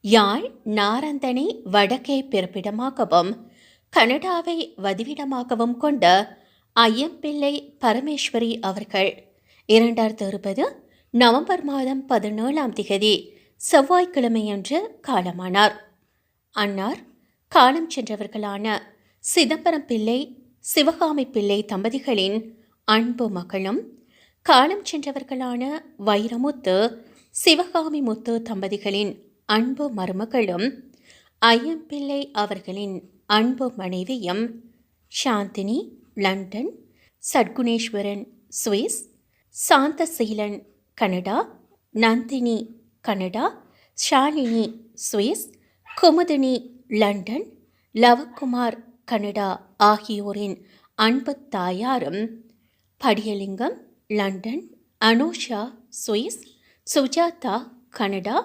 யாழ் நாரந்தனை வடக்கே பிறப்பிடமாகவும் கனடாவை வதிவிடமாகவும் கொண்ட ஐயம்பிள்ளை பரமேஸ்வரி அவர்கள் இரண்டாயிரத்து இருபது நவம்பர் மாதம் பதினேழாம் திகதி செவ்வாய்க்கிழமையன்று காலமானார். அன்னார் காலம் சென்றவர்களான சிதம்பரம் பிள்ளை சிவகாமி பிள்ளை தம்பதிகளின் அன்பு மகளும் காலம் சென்றவர்களான வைரமுத்து சிவகாமி முத்து தம்பதிகளின் அன்பு மருமகளும் ஐயம்பிள்ளை அவர்களின் அன்பு மனைவியும் Chandini London Satkuneswaran Swiss Santhaseelan Canada Nandini Canada Shalini Swiss Kumudini London Lavakumar Canada ஆகியோரின் அன்பு தாயாரும் Padiyalingam London Anusha Swiss Sujatha Canada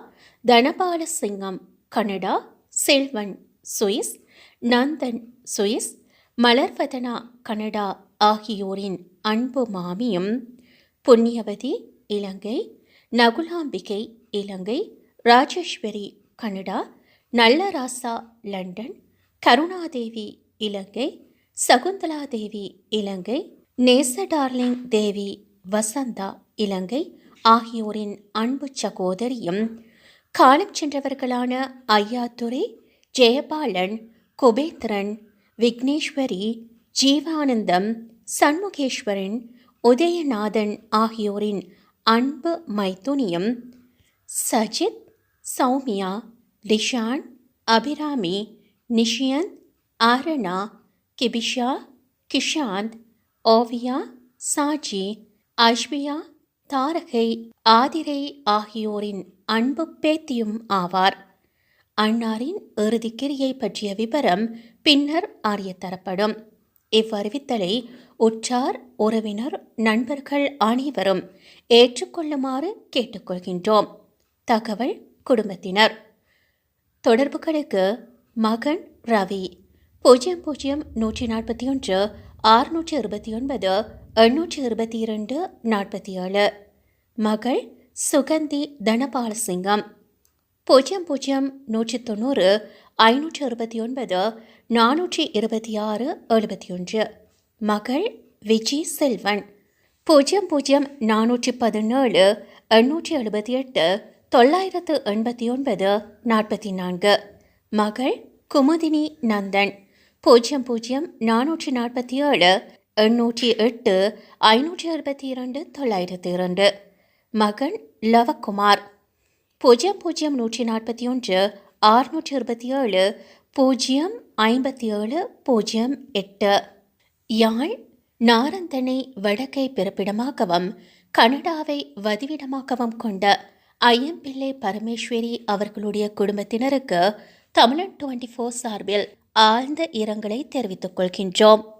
Thanabala Singam Canada Selvan Swiss Nandan Swiss Malarvathana Canada ஆகியோரின் அன்பு மாமியும் Punniyavathi Ilankai Nakulambikai Ilankai Rajeswari Canada Nallarasa London Karunadevi Ilankai Sakunthala Devi Ilankai Nesa darling Devi Vasantha இலங்கை ஆகியோரின் அன்பு சகோதரியும் காலம் சென்றவர்களான ஐயாத்துறை ஜெயபாலன் குபேந்திரன் விக்னேஸ்வரி ஜீவானந்தம் சண்முகேஸ்வரன் உதயநாதன் ஆகியோரின் அன்பு மைத்துனியும் சஜித் சௌமியா லிஷான் அபிராமி நிஷியந்த் ஆரணா கிபிஷா கிஷாந்த் ஓவியா சாஜி அஷ்வியா தாரகை ஆதிரை ஆகியோரின் அன்பு பேத்தியும் ஆவார். அன்னாரின் இறுதிக்கிரியை பற்றிய விவரம் பின்னர் அறியத்தரப்படும். இவ்வறிவித்தலை உற்றார் உறவினர் நண்பர்கள் அனைவரும் ஏற்றுக்கொள்ளுமாறு கேட்டுக்கொள்கின்றோம். தகவல் குடும்பத்தினர். தொடர்புகளுக்கு மகன் ரவி பூஜ்ஜியம் பூஜ்ஜியம் நூற்றி நாற்பத்தி ஒன்று ஆறுநூற்றி இருபத்தி ஒன்பது எண்ணூற்றி இருபத்தி இரண்டு நாற்பத்தி ஏழு. மகள் சுகந்தி தனபாலசிங்கம். பூஜ்ஜியம் பூஜ்ஜியம் நூற்றி தொண்ணூறு ஐநூற்றி அறுபத்தி ஒன்பது நானூற்றி இருபத்தி ஆறு எழுபத்தி ஒன்று. மகள் விஜி செல்வன். பூஜ்ஜியம் பூஜ்ஜியம் நானூற்றி பதினேழு எண்ணூற்றி எழுபத்தி எட்டு தொள்ளாயிரத்து எண்பத்தி ஒன்பது நாற்பத்தி நான்கு. மகள் குமுதினி நந்தன். பூஜ்ஜியம் பூஜ்ஜியம் நானூற்றி நாற்பத்தி ஏழு எண்ணூற்றி எட்டு ஐநூற்றி அறுபத்தி இரண்டு தொள்ளாயிரத்தி இரண்டு. மகன் லவக்குமார். பூஜ்ஜியம் பூஜ்ஜியம் நூற்றி நாற்பத்தி ஒன்று ஆறுநூற்றி இருபத்தி ஏழு பூஜ்ஜியம் ஐம்பத்தி ஏழு பூஜ்ஜியம் எட்டு. யாழ் நாரந்தனை வடக்கை பிறப்பிடமாகவும் கனடாவை வதிவிடமாகவும் கொண்ட ஐயம்பிள்ளை பரமேஸ்வரி அவர்களுடைய குடும்பத்தினருக்கு தமிழன் டுவெண்ட்டி ஃபோர் சார்பில் ஆழ்ந்த இரங்கலை தெரிவித்துக் கொள்கின்றோம்.